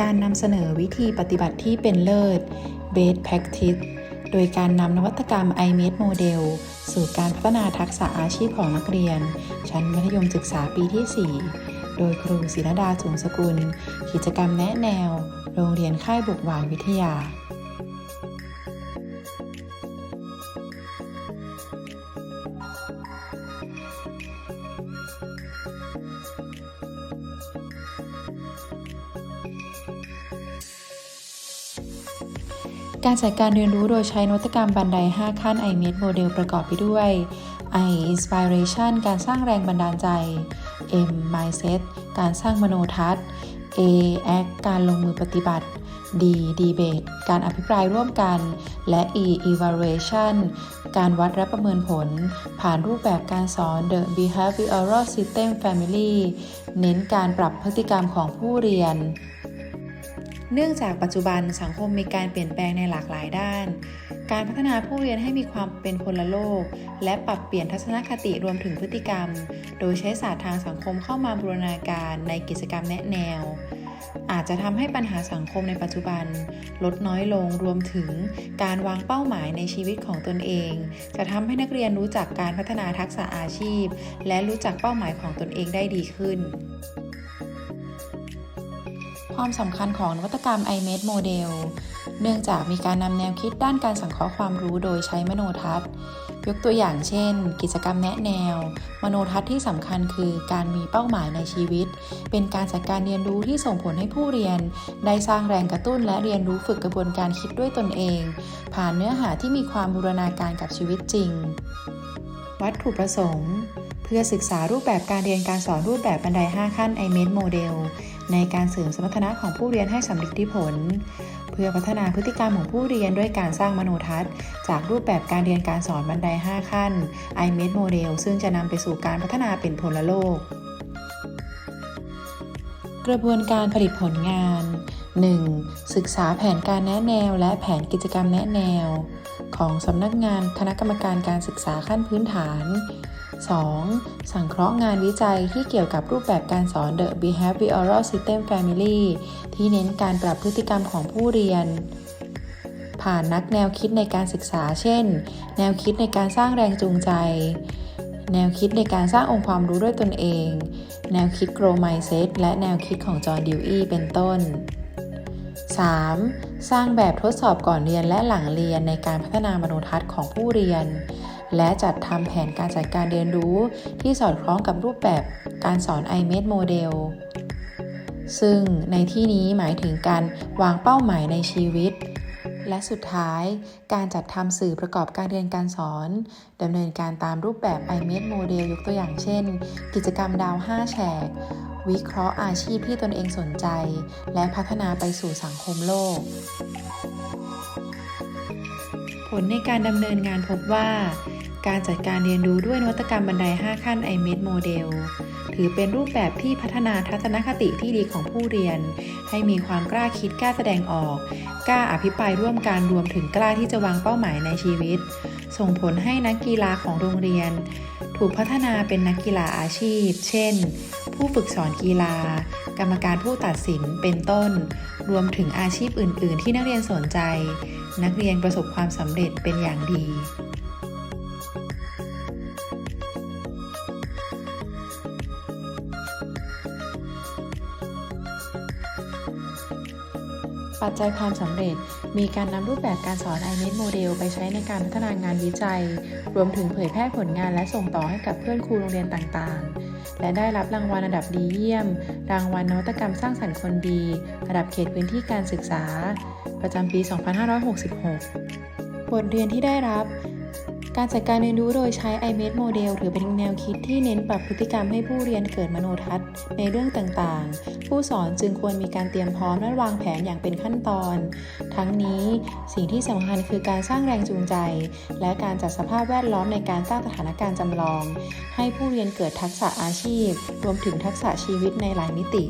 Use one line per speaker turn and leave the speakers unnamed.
การนำเสนอวิธีปฏิบัติที่เป็นเลิศ Best Practice โดยการนำนวัตกรรม iMet Model สู่การพัฒนาทักษะอาชีพของนักเรียน ชั้นมัธยมศึกษาปีที่ 4 โดยครูศิรดาสูงสกุล กิจกรรมแนะแนว โรงเรียนค่ายบุกหวานวิทยา การจัดการเรียนรู้โดยใช้นวัตกรรมบันได 5 ขั้น iMate Model ประกอบไปด้วย I Inspiration การสร้างแรงบันดาลใจ M Mindset การสร้างมโนทัศน์ A Act การลงมือปฏิบัติ D Debate การอภิปรายร่วมกัน และ E Evaluation การวัดและประเมินผล ผ่านรูปแบบการสอน The Behavioral System Family เน้นการปรับพฤติกรรมของผู้เรียน เนื่องจากปัจจุบันสังคมมีการเปลี่ยนแปลงในหลากหลายด้าน การพัฒนาผู้เรียนให้มีความเป็นคนละโลก และปรับเปลี่ยนทัศนคติรวมถึงพฤติกรรม โดยใช้ศาสตร์ทางสังคมเข้ามาบูรณาการในกิจกรรมแนะแนว อาจจะทำให้ปัญหาสังคมในปัจจุบัน ลดน้อยลงรวมถึงการวางเป้าหมายในชีวิตของตนเอง จะทำให้นักเรียนรู้จักการพัฒนาทักษะอาชีพ และรู้จักเป้าหมายของตนเองได้ดีขึ้น ความสำคัญของนวัตกรรม iMate Model เนื่องจากมีการนำแนวคิดด้านการสังเคราะห์ความรู้โดยใช้มโนทัศน์ ยกตัวอย่างเช่น กิจกรรมแนะแนว มโนทัศน์ที่สำคัญคือการมีเป้าหมายในชีวิต เป็นการจัดการเรียนรู้ที่ส่งผลให้ผู้เรียน ได้สร้างแรงกระตุ้นและเรียนรู้ฝึกกระบวนการคิดด้วยตนเอง ผ่านเนื้อหาที่มีความบูรณาการกับชีวิตจริง วัตถุประสงค์เพื่อศึกษารูปแบบการเรียนการสอนรูปแบบบันได 5 ขั้น iMate Model ในการเสริมสมรรถนะของผู้เรียนให้สำเร็จที่ผล เพื่อพัฒนาพฤติกรรมของผู้เรียนด้วยการสร้างมโนทัศน์ จากรูปแบบการเรียนการสอนบันได 5 ขั้น iMate Model ซึ่งจะนำไปสู่การพัฒนาเป็นพลโลก กระบวนการผลิตผลงาน 1. ศึกษาแผนการแนะแนว และแผนกิจกรรมแนะแนว ของสำนักงานคณะกรรมการการศึกษาขั้นพื้นฐาน 2. สังเคราะห์งานวิจัยที่เกี่ยวกับรูปแบบการสอน The Behavioral System Family ที่เน้นการปรับพฤติกรรมของผู้เรียน ผ่านนักแนวคิดในการศึกษา เช่น แนวคิดในการสร้างแรงจูงใจ แนวคิดในการสร้างองค์ความรู้ด้วยตนเอง แนวคิด Grow Mindset และแนวคิดของจอห์นดิวอีเป็นต้น 3. สร้างแบบทดสอบก่อนเรียนและหลังเรียนในการพัฒนามโนทัศน์ของผู้เรียน และจัดทำแผนการจัดการเรียนรู้ที่สอดคล้องกับรูปแบบการสอน iMate Model ซึ่งในที่นี้หมายถึงการวางเป้าหมายในชีวิต และสุดท้าย การจัดทำสื่อประกอบการเรียนการสอนดำเนินการตามรูปแบบ iMate Model ยกตัวอย่างเช่น กิจกรรมดาว 5 แฉก วิเคราะห์อาชีพที่ตนเองสนใจ และพัฒนาไปสู่สังคมโลก ผลในการดำเนินงานพบว่า การจัดการเรียนรู้ด้วยนวัตกรรมบันได 5 ขั้น iMate Model ถือเป็นรูปแบบที่พัฒนาทัศนคติที่ดีของผู้เรียน ให้มีความกล้าคิดกล้าแสดงออก กล้าอภิปรายร่วมกันรวมถึงกล้าที่จะวางเป้าหมายในชีวิต ส่งผลให้นักกีฬาของโรงเรียน ถูกพัฒนาเป็นนักกีฬาอาชีพ เช่น ผู้ฝึกสอนกีฬา กรรมการผู้ตัดสินเป็นต้น รวมถึงอาชีพอื่น ๆ ที่นักเรียนสนใจ นักเรียนประสบความสำเร็จเป็นอย่างดี ปัจจัยความสำเร็จ มีการนำรูปแบบการสอน i n e t Model ไปใช้ในการพัฒนางานวิจัย รวมถึงเผยแพร่ผลงานและส่งต่อให้กับเพื่อนครูโรงเรียนต่างๆ และได้รับรางวัลระดับดีเยี่ยม รางวัลนวัตกรรมสร้างสรรค์คนดี ระดับเขตพื้นที่การศึกษา ประจำปี 2566 บทเรียนที่ได้รับ การจัดการเรียนรู้โดยใช้ iMate Model ถือเป็นแนวคิดที่เน้นปรับพฤติกรรมให้ผู้เรียนเกิดมโนทัศน์ ในเรื่องต่างๆ ผู้สอนจึงควรมีการเตรียมพร้อมและวางแผนอย่างเป็นขั้นตอน ทั้งนี้สิ่งที่สำคัญคือการสร้างแรงจูงใจ และการจัดสภาพแวดล้อมในการสร้างสถานการณ์จำลอง ให้ผู้เรียนเกิดทักษะอาชีพ รวมถึงทักษะชีวิตในหลายมิติ